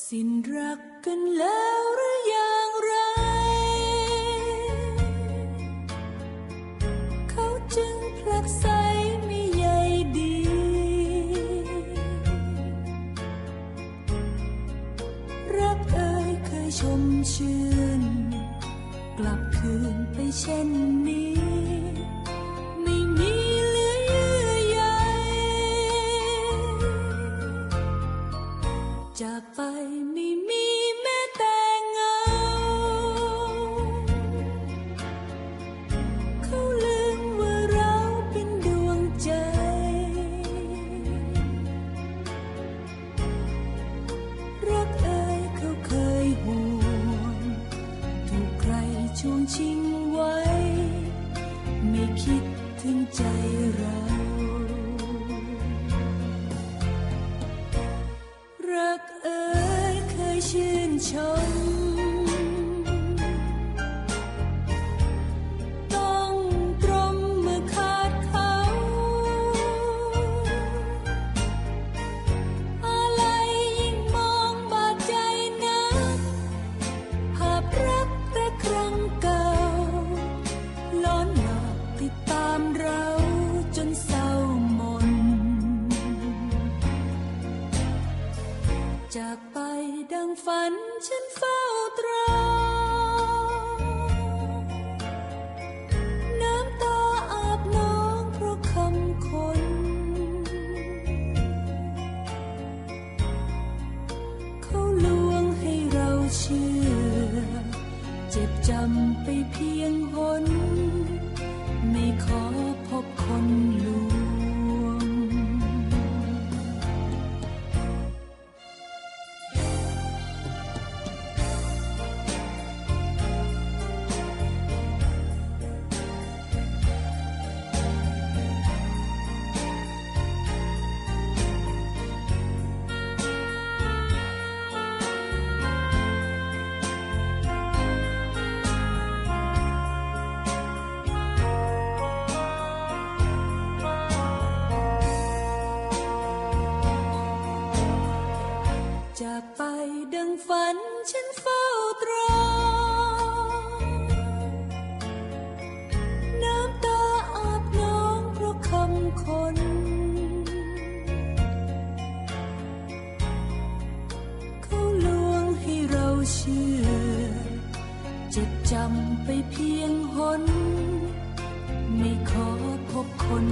สิ้นรักกันแล้วหรืออย่างไร เขาจึงผลักไสไม่ใยดี รักเอ่ยเคยชมชื่น กลับคืนไปเช่นนี้ จากไปไม่มีแม้แต่เงา เขาลืมว่าเราเป็นดวงใจ รักเอ่ยเขาเคยห่วง ถูกใครช่วงชิงไว้ ไม่คิดถึงใจเรา ชื่นต้องตรมเมื่อขาดเขา อะไรยิ่งมองบาดใจนักภาพรักแต่ครั้งเก่าล้อนหลอกติดตามเราจนเศร้าหมนจาก ดังฝันฉันเฝ้าตรอน้ำตาอาบน้องเพราะคำคน เขาลวงให้เราเชื่อ เจ็บจำไปเพียงหน เชื่อ เจ็บจำไปเพียงหน ไม่ขอพบคน